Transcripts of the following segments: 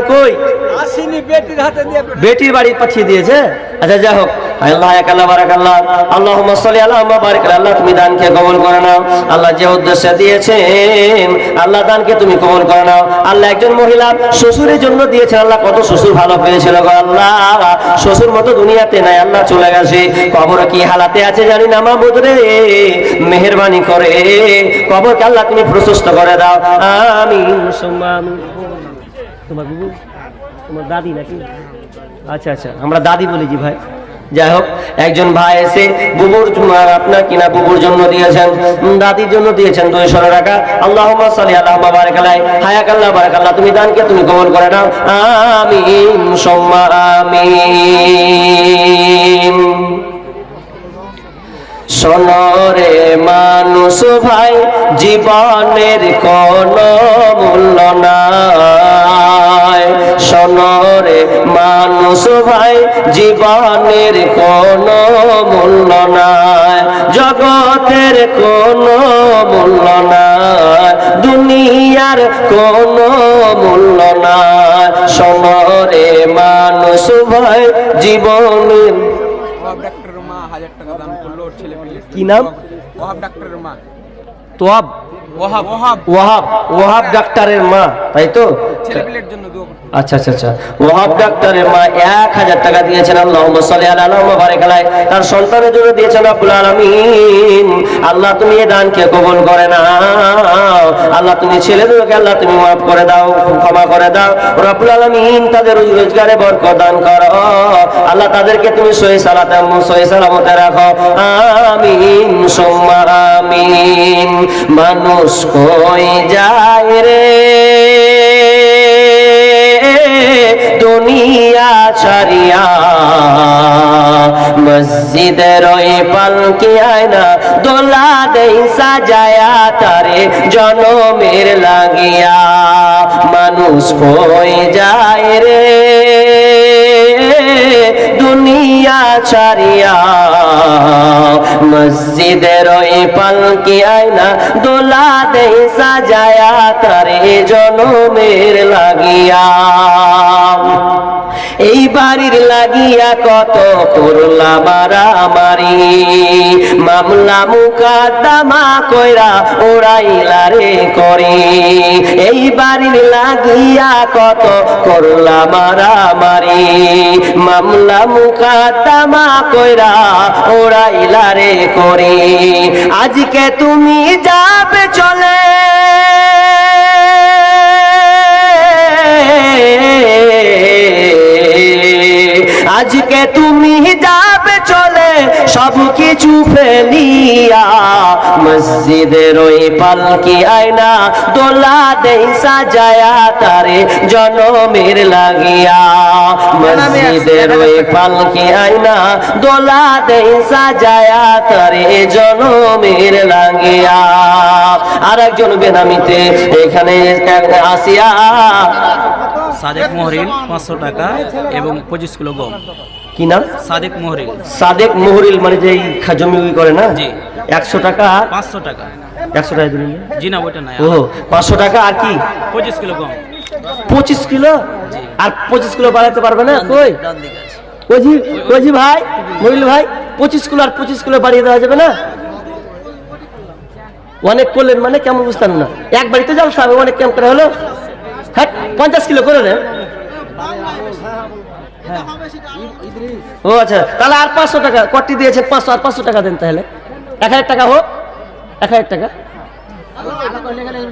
নেই কই? আসেনি বেটির হাতে দিয়ে বেটির বাড়ি পাঠিয়ে দিয়েছে? আচ্ছা যাই হোক। আল্লাহ এক আল্লাহ বারাক আল্লাহ আল্লাহ সাল্লি আল্লাহ বারিক আল্লাহ। তুমি দানকে কবুল করে নাও। আল্লাহ যে উদ্দেশ্যে দিয়েছেন আল্লাহ দানকে তুমি কবুল করে নাও। আল্লাহ একজন মহিলা শ্বশুরের জন্য দিয়েছেন আল্লাহ কত শ্বশুর ভালো পেয়েছিল গো আল্লাহ। শ্বশুর মতো দুনিয়াতে নাই আল্লাহ চলে গেছে। কবর কি হালাতে আছে জানি না মাহমুদ রে। মেহরবানি করে কবরকে আল্লাহ তুমি প্রশস্ত করে দাও। আমিন সুম্মা আমিন। তোমার বুবু? তোমার দাদি নাকি? আচ্ছা আচ্ছা আমরা দাদি বলেছি ভাই। যাই হোক, একজন ভাই এসে বুবুর আপনার কিনা বুবুর জন্য দিয়েছেন দাদির জন্য দিয়েছেন দুইশো টাকা। আল্লাহ সালি আল্লাহ বারাকালাই হায়াক আল্লাহ বারাকাল্লাহ তুমি দানকে তুমি কবল করে নাও। আমিন সোম্মা আমিন। সনরে মানুষ ভাই, জীবনের কোন মূল্য নাই। ভাই জীবনের কোন মূল্য নাই জগতের কোন মূল্য নাই দুনিয়ার কোন মূল্য নাই। সনরে মানুষ ভাই জীবনের কি নাম? ওহাব ডাক্তারের মা। তোয়াব। ওহাব ওহাব ওয়াহাব। ওয়াহাব ডাক্তারের মা তাই তো? ছেলে পেলের জন্য দোয়া করতে আচ্ছা আচ্ছা আচ্ছা। ওয়াহাব ডাক্তারের মা এক হাজার টাকা দিয়েছেন আল্লাহ সাল্লি আলা আল্লাহ তার সন্তানের জন্য দিয়েছেন আব্বুল আলামিন। আল্লাহ তুমি এই দানকে কবুল করে না আল্লাহ তুমি ছেলেদেরকে আল্লাহ তুমি মাফ করে দাও ক্ষমা করে দাও। রব্বুল আলামিন তাদের রোজগারে বরকত দান করো। আল্লাহ তাদেরকে তুমি সহি সালাতে সহি সালামতে রাখো। আমিন সুম্মা আমিন। মানুষ কই যায় রে? দুনিয়া ছাড়িয়া মসজিদের ওই পালকি আয়না দোলা দেই সাজায়া, তারে জনমের লাগিয়া মানুষ কই যায় রে? দুনিয়া ছাড়িয়া মসজিদের ওই পালকি আয়না দোলা দেই সাজায়া তারে জনমের লাগিয়া। এই বাড়ির লাগিয়া কত করলা মারামারি মামলা মুকাদ্দামা কইরা ওরাইলা রে করে। এই বাড়ির লাগিয়া কত করলা মারামারি মামলা মুকাদ্দামা কইরা ওরাইলা রে করে। আজকে তুমি যাবে চলে। আজকে তুমি যাবে চলে, সব কিছু ফেলিয়া। মসজিদের ওই পালকি আয়না দোলা দেই সাজায়া, তারে জনমের লাগিয়া। মসজিদের ওই পালকি আয়না দোলা দেই সাজায়া, তারে জনমের লাগিয়া। আর একজন বেনামিতে এখানে আসিয়া সাদেক মহরিল পাঁচশো টাকা এবং পঁচিশ কিলো গম। কি নাম? সাদেক মহরিল। সাদেক মোহরিল মানে যে জমি করে না? জি। একশো টাকা পাঁচশো টাকা। একশো টাকা দিলেন জি না ওইটা নাই। ও পাঁচশো টাকা আর কি? পঁচিশ কিলো গম। পঁচিশ কিলো? আর পঁচিশ কিলো বাড়াতে পারবে না? কই? ওজি ওজি ভাই? মহিল ভাই পঁচিশ কিলো আর পঁচিশ কিলো বাড়িয়ে দেওয়া যাবে না? অনেক করলেন মানে কেমন বুঝতাম না। এক বাড়িতে যাও সাহেব অনেক কেমন করে হলো? হ্যাঁ পঞ্চাশ কিলো করে দেন। ও আচ্ছা তাহলে আর পাঁচশো টাকা কটি দিয়েছে পাঁচশো, আর পাঁচশো টাকা দেন তাহলে। এক হাজার টাকা হোক, এক হাজার টাকা।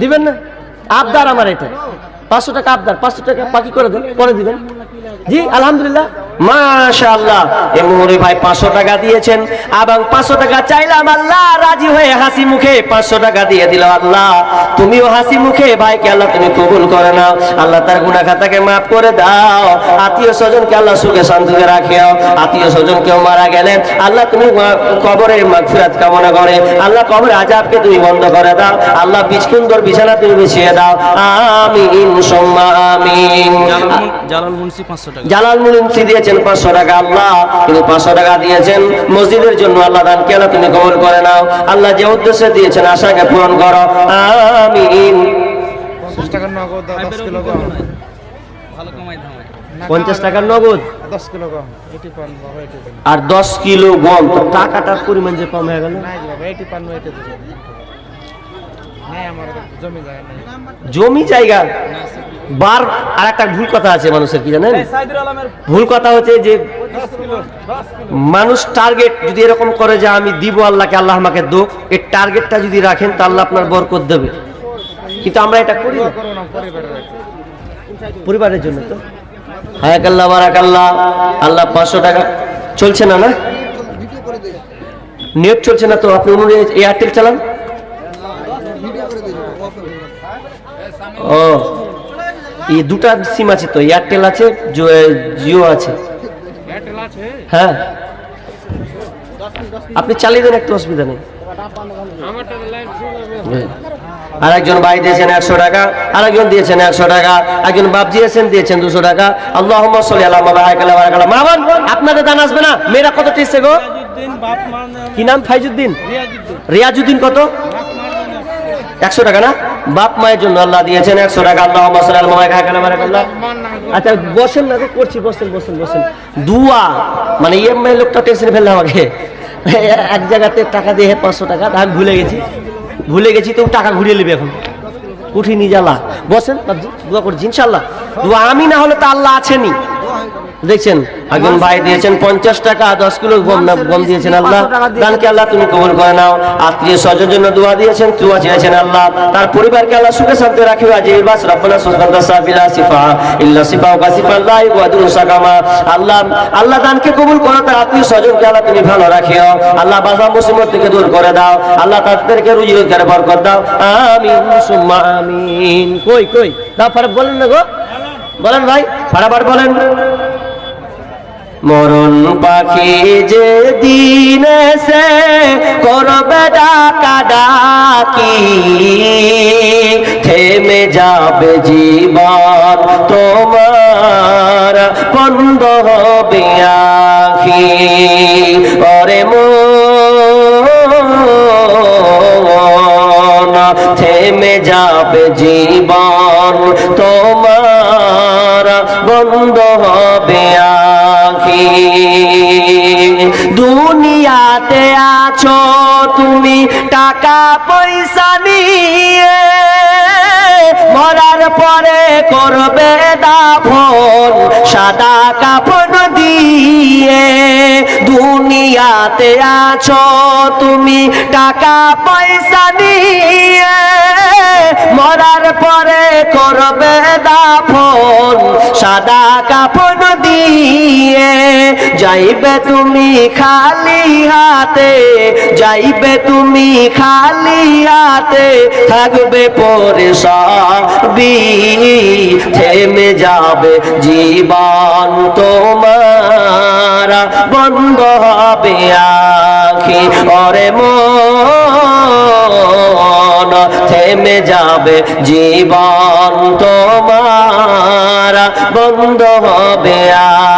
দিবেন না? আবদার আমার এটা। পাঁচশো টাকা আবদার, পাঁচশো টাকা বাকি করে দেন, পরে দিবেন। জি, আলহামদুলিল্লাহ। মাশাআল্লাহ। এ মুহুরি ভাই পাঁচশো টাকা দিয়েছেন। এবং পাঁচশো টাকা চাইলাম আল্লাহ রাজি হয়ে হাসি মুখে পাঁচশো টাকা দিয়ে দিল আল্লাহ। তুমিও হাসি মুখে ভাইকে আল্লাহ তুমি কবুল করে নাও। আল্লাহ তার গুনাহ খাতাকে মাফ করে দাও। আত্মীয় স্বজনকে আল্লাহ সুখে শান্তিতে রাখিও। আত্মীয় স্বজন কেউ মারা গেলে আল্লাহ তুমি কবরে মাগফিরাত কামনা করে। আল্লাহ কবরে আজাবকে তুমি বন্ধ করে দাও। আল্লাহ বিছকুন্দর বিছানা তুমি বিছিয়ে দাও। আমিন সম্মা আমিন। জালাল মুন্সি পাঁচশো টাকা। জালাল মুলিমসি দিয়েছেন পাঁচশো টাকা আল্লাহ। তিনি পাঁচশো টাকা দিয়েছেন মসজিদের জন্য আল্লাহ দান কেন তুমি কবল করে নাও? আল্লাহ যে উদ্দেশ্যে দিয়েছেন আশাকে পূরণ করো। আমিন। পঞ্চাশ টাকার নগদ আর দশ কিলো গম। তো টাকাটার পরিমাণ যে কম হয়ে গেল। জমি জায়গা নেই। জমি জায়গা? বার আর একটা ভুল কথা আছে মানুষের কি জানেন? ভুল কথা হচ্ছে যে মানুষ টার্গেট যদি এরকম করে যে আমি দিব আল্লাহকে আল্লাহ আমাকে দোক এই টার্গেটটা যদি রাখেন তা আল্লাহ আপনার বরকত দেবে। কিন্তু আমরা এটা করি না। পরিবারের জন্য তো। হায়াকাল্লাহ বারাকাল্লাহ। আল্লাহ পাঁচশো টাকা। চলছে না না? নেট চলছে না তো? আপনি অনুযায়ী এয়ারটেল চালান? ও এই দুটা সিম আছে তো এয়ারটেল আছে জিও আছে। হ্যাঁ। আপনি চালিয়ে দেন একটু অসুবিধা নেই। আর একজন ভাই দিয়েছেন একশো টাকা আর একজন দিয়েছেন একশো টাকা একজন বাপ দিয়েছেন দিয়েছেন দুশো টাকা। আল্লাহ সাল্লি আল্লাহ বারাকাল্লাহ বারাকাল্লাহ মা বোন আপনাদের দান আসবে না? মেয়েরা কত টেসছে গো? কি নাম? ফাইজুদ্দিন রিয়াজুদ্দিন কত? একশো টাকা না? বাপ মায়ের জন্য আল্লাহ দিয়েছেন একশো টাকা। আল্লাহ আচ্ছা বসেন না করছি, বসেন বসেন বসেন। দুয়া মানে ইএমআই লোকটা টেনশন ফেললে আমাকে এক জায়গাতে টাকা দিয়ে পাঁচশো টাকা আমি ভুলে গেছি। ভুলে গেছি তো টাকা ঘুরিয়ে নেবে এখন। উঠিনি জ্বালা বসেন দোয়া করছি ইনশাল্লাহ দোয়া আমি না হলে তো আল্লাহ আছেনি দেখছেন? একজন ভাই দিয়েছেন পঞ্চাশ টাকা দশ কিলো গম গম দিয়েছেন আল্লাহ। দানকে আল্লাহ তুমি কবুল করে নাও। আত্মীয় স্বজন জন্য দোয়া দিয়েছেন দোয়া চেয়েছেন আল্লাহ। তার পরিবারকে আল্লাহ সুখে শান্তি রাখি বাস রব্বানা সাবিলা সিফা ইল্লা সিফা ওয়া সিফা আল্লাহ সাকামা। আল্লাহ আল্লাহ দানকে কবুল করো তার আত্মীয় স্বজনকে আল্লাহ তুমি ভালো রাখিও। আল্লাহ বাধা মুসিবত থেকে দূর করে দাও। আল্লাহ তাদেরকে রুজি রোজগারে বরকত দাও। আমিন সুম্মা আমিন। কই কই? ফারাক বলেন না গো। বলেন ভাই ফারাবার বলেন। মরণ পাখি যে দিন সে করবে ডাকা ডাকি, থেমে যাবে জীবন তোমার, বন্ধ হবে আখি। মন, থেমে যাবে জীবন তোমার বন্ধ হবে আখি। দুনিয়াতে আছো তুমি টাকা পয়সা নিয়ে। মরার পরে করবে দাফন, সাদা কাপড় দিয়ে দুনিয়াতে আছো তুমি, টাকা পয়সা নিয়ে মরার পরে করবে দাফন, সাদা কাপড় দিয়ে। যাইবে তুমি খালি হাতে, যাইবে তুমি খালি হাতে, থাকবে পরে সবই থেমে যাবে জীবন তোমার। বন্ধ হবে আখি ওরে মন। থেমে যাবে জীবন তোমার। বন্ধ হবে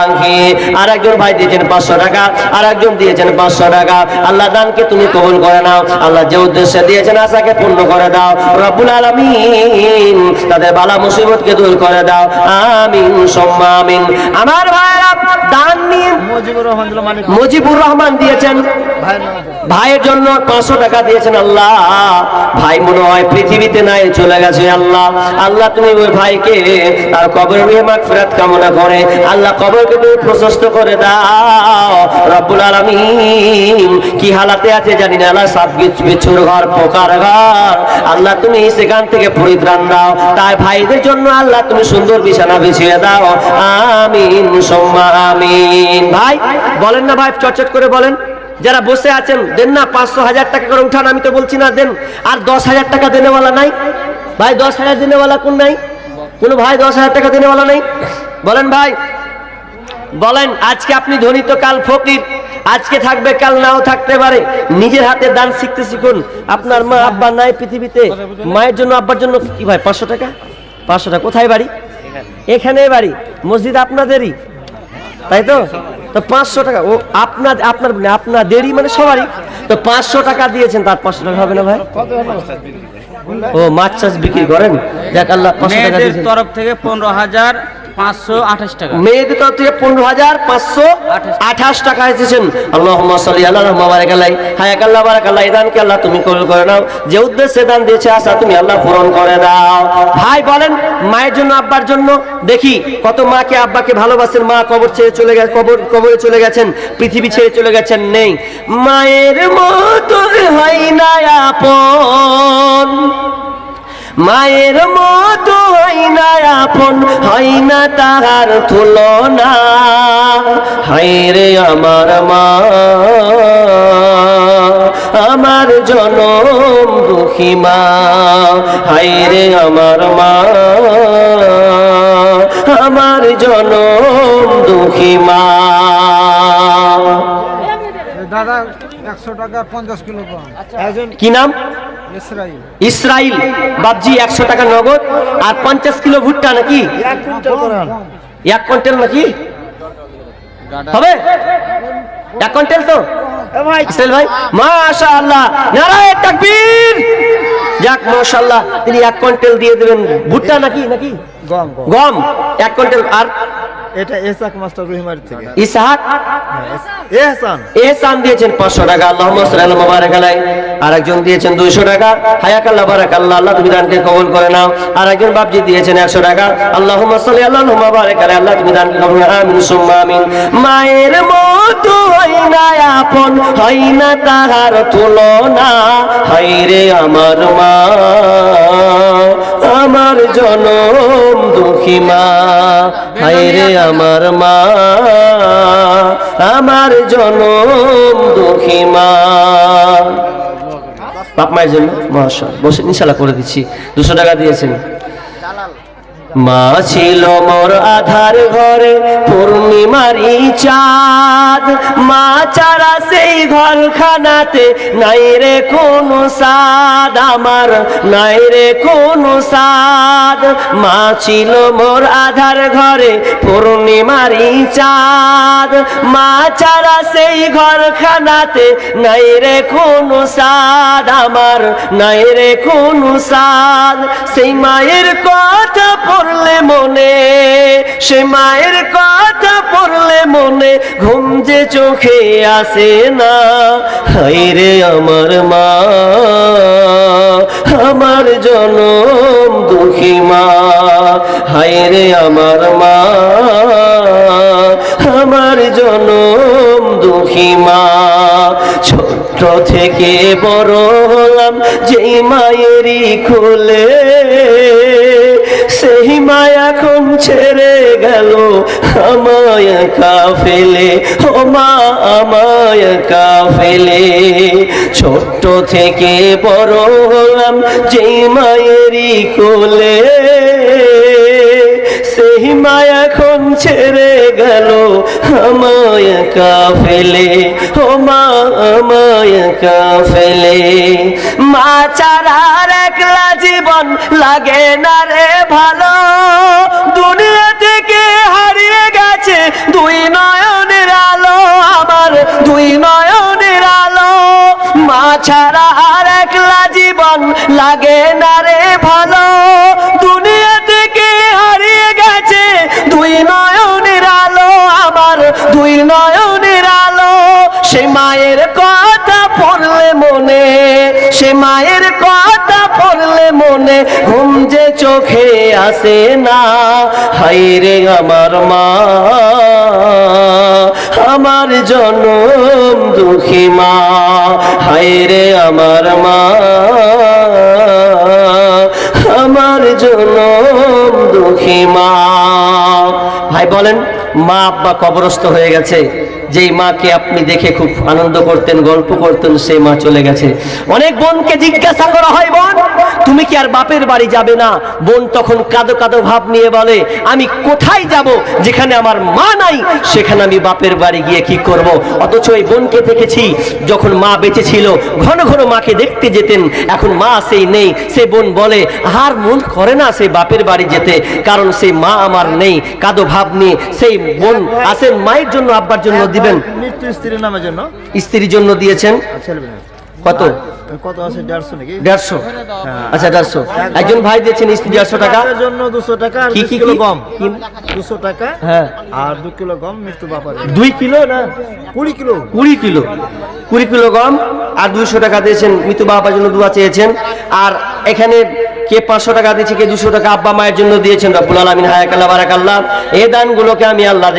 আখি আর একজন ভাই দিয়েছেন পাঁচশো টাকা আর একজন দিয়েছেন পাঁচশো টাকা। আল্লাহ দানকে তুমি কবুল করে নাও? আল্লাহ যে উদ্দেশ্যে দিয়েছেন আশাকে পূর্ণ করে দাও। রব্বুল আলামিন তাদের বালা মুসিবতকে দূর করে দাও। আমিন সম্মা আমিন আমার ভাইরা দান নিয়ে মুজিবুর রহমান দিয়েছেন। ভাইয়ের জন্য পাঁচশো টাকা দিয়েছেন আল্লাহ। ভাই মনে হয় পৃথিবীতে নাই চলে গেছে আল্লাহ। আল্লাহ তুমি ওই ভাইকে তার কবর মেহমাক ফেরাত কামনা করে, আল্লাহ কবরকে তুমি প্রশস্ত করে দাও। রব্বুল আলামিন, কি হালাতে আছে জানি না, আল্লাহ সাপ বিচ্ছুর ঘর, পোকার ঘর। আল্লাহ তুমি সেখান থেকে পরিত্রাণ দাও। তাই ভাইদের জন্য আল্লাহ তুমি সুন্দর বিছানা বিছিয়ে দাও। আমিন, সোম্মা আমিন। ভাই, বলেন না ভাই, চটচট করে বলেন। যারা বসে আছেন, দেন না, পাঁচশো হাজার টাকা করে উঠান, আমি তো বলছি না, দেন। আর দশ হাজার টাকা দেনেওয়ালা নাই? ভাই, দশ হাজার দেনেওয়ালা কোন নাই? কোন ভাই দশ হাজার টাকা দিনে বলা নাই? বলেন ভাই। বলেন, আজকে আপনি ধনী তো কাল ফকির। আজকে থাকবে, কাল নাও থাকতে পারে। নিজের হাতে দান শিখতে শিখুন। আপনার মা, আব্বা নাই পৃথিবীতে। মায়ের জন্য, আব্বার জন্য কি ভাই, পাঁচশো টাকা? পাঁচশো টাকা। কোথায় বাড়ি? এখানে বাড়ি। মসজিদ আপনাদেরই। তাই তো? তো পাঁচশো টাকা। ও, আপনার আপনার আপনাদেরই মানে সবারই। তো পাঁচশো টাকা দিয়েছেন, তার পাঁচশো টাকা হবে না ভাই? ও মাছ চাষ বিক্রি করেন? যাক আল্লাহ তরফ থেকে পনেরো হাজার পাঁচশো আঠাশ টাকা। মেয়েদের তরফ থেকে পনেরো হাজার পাঁচশো আঠাশ। টাকা এসেছেন। আল্লাহ সাল্লি আল্লাহ বারাক আল্লাহ হায়াক আল্লাহ বারাক আল্লাহ এই দানকে আল্লাহ তুমি কবুল করে নাও। যে উদ্দেশ্যে দান দিয়েছে আশা তুমি আল্লাহ পূরণ করে দাও। ভাই বলেন মায়ের জন্য আব্বার জন্য? দেখি কত মাকে আব্বাকে ভালোবাসেন? মা কবর ছেড়ে চলে গেছে কবর কবরে চলে গেছেন পৃথিবী ছেড়ে চলে গেছেন নেই। মায়ের মতো হয় না আপন। মায়ের মতো হয় না আপন হয় না তাহার তুলনা। হায় রে আমার মা আমার জনম দুঃখী মা। হায় রে আমার মা আমার জনম দুঃখী মা। দাদা একশো টাকা পঞ্চাশ কিলো কি নাম? ইসরাইল। বাবজি একশো টাকা নগদ আর পঞ্চাশ কিলো ভুট্টা নাকি? এক কুইন্টাল নাকি? হবে? এক কুইন্টাল তো? ভাই। মাশা আল্লাহ নারায় তাকবীর। যাক মাশাআল্লাহ তিনি এক কুইন্টাল দিয়ে দেবেন ভুট্টা নাকি নাকি? গম গম। গম এক কুইন্টাল আর এটা এসাক মাস্টার রহিমার থেকে। ইসহাক এহসান। এহসান দিয়েছেন পাঁচশো টাকা। আল্লাহ সাল্লাম মুবারক আলাই আর একজন দিয়েছেন দুইশো টাকা। হায়াক আল্লাহ বারাক আল্লাহ আল্লাহ তুমি দানকে কবুল করে নাও। আর একজন বাপজি দিয়েছেন একশো টাকা। আল্লাহ সাল্লি আল্লাহ মুবারক আলাই আল্লাহ তুমি দানকে কবুল আমিন সুম্মা আমিন। মায়ের মতো হয় না আপন হয় না তাহার তুলনা। হাই রে আমার মা। আমার জনম দুঃখী মা। হাই রে আমার মা, আমার জনম দুঃখী মা। বাপ মায়ের জন্য মহাশয় বসে ইনশাল্লাহ করে দিচ্ছি। দুশো টাকা দিয়েছেন। মা ছিল মোর আধার ঘরে পূর্ণিমারি চাঁদ। মা চারা সেই ঘরখানাতে নাই রে কোনো সাদ। আমার নাই রে কোনো সাদ। মা ছিল মোর আধার ঘরে পূর্ণিমারি চাঁদ। মা চারা সেই ঘরখানাতে নাই রে কোনো সাদ। আমার নাই রে কোনো সাদ। সেই মায়ের কথা পড়লে মনে, সে মায়ের কথা পড়লে মনে, ঘুম যে চোখে আসে না। হাই রে আমার মা, আমার জনম দুঃখী মা। হাই রে আমার মা, আমার জনম দুঃখী মা। ছোট থেকে বড় হলাম, যেই মায়েরই খুলে সেই মা এখন ছেড়ে গেল আমায় একা ফেলে ও মা, আমায় একা ফেলে ছোট্ট থেকে বড় হলাম যেই মায়েরই কোলে। সেই মা এখন ছেড়ে গেল আমায় একা ফেলে ও মা, আমায় একা ফেলে মা চারার একলা জীবন লাগে না রে। ভালো। দুনিয়া থেকে হারিয়ে গেছে দুই নয়নের আলো আমার দুই নয়নের আলো। মা ছাড়া আর একলা জীবন লাগে না রে ভালো। দুনিয়া থেকে হারিয়ে গেছে দুই নয়নের আলো আমার দুই আলো সে মায়ের কথা পড়লে মনে, সে মায়ের কথা পড়লে মনে, ঘুম যে চোখে আসে না। হাই রে আমার মা, আমার জনম দুঃখী মা। হাই রে আমার মা, আমার জনম দুঃখী মা। ভাই বলেন, মা আব্বা কবরস্থ হয়ে গেছে। যেই মাকে আপনি দেখে খুব আনন্দ করতেন, গল্প করতেন, সেই মা চলে গেছে। অনেক বোনকে জিজ্ঞাসা করা হয়, বোন, তুমি কি আর বাপের বাড়ি যাবে না? বোন তখন কাদো কাদো ভাব নিয়ে বলে, আমি কোথায় যাব যেখানে আমার মা নাই? সেখানে আমি বাপের বাড়ি গিয়ে কি করব? অথচ এই বোনকে দেখেছি, যখন মা বেঁচে ছিল, ঘন ঘন মাকে দেখতে যেতেন। এখন মা সেই নেই। সে বোন বলে, আর মন করে না সেই বাপের বাড়ি যেতে, কারণ সেই মা আমার নেই। কাদো ভাব নিয়ে সেই বোন আসেন মায়ের জন্য, আব্বার জন্য দিবেন? মৃত্যু স্ত্রীর নামের জন্য? স্ত্রীর জন্য দিয়েছেন? কত? কত আছে? দেড়শো নাকি? দেড়শো? আচ্ছা দেড়শো। একজন ভাই দিয়েছেন স্ত্রী দেড়শো টাকা। জন্য দুশো টাকা আর কি কি কিলো গম। দুশো টাকা হ্যাঁ। আর দু কিলো গম মৃত্যু বাপারে দুই কিলো না? কুড়ি কিলো। কুড়ি কিলো। কুড়ি কিলো গম আর দুইশো টাকা দিয়েছেন মৃত্যু বাবার জন্য দোয়া চেয়েছেন। আর এখানে কে পাঁচশো টাকা দিয়েছে কে দুশো টাকা আব্বা মায়ের জন্য দিয়েছেন রব্বুল আলমিন। হায়াকাল্লাহ বারাকাল্লাহ। এই দানগুলোকে আমি আল্লাহ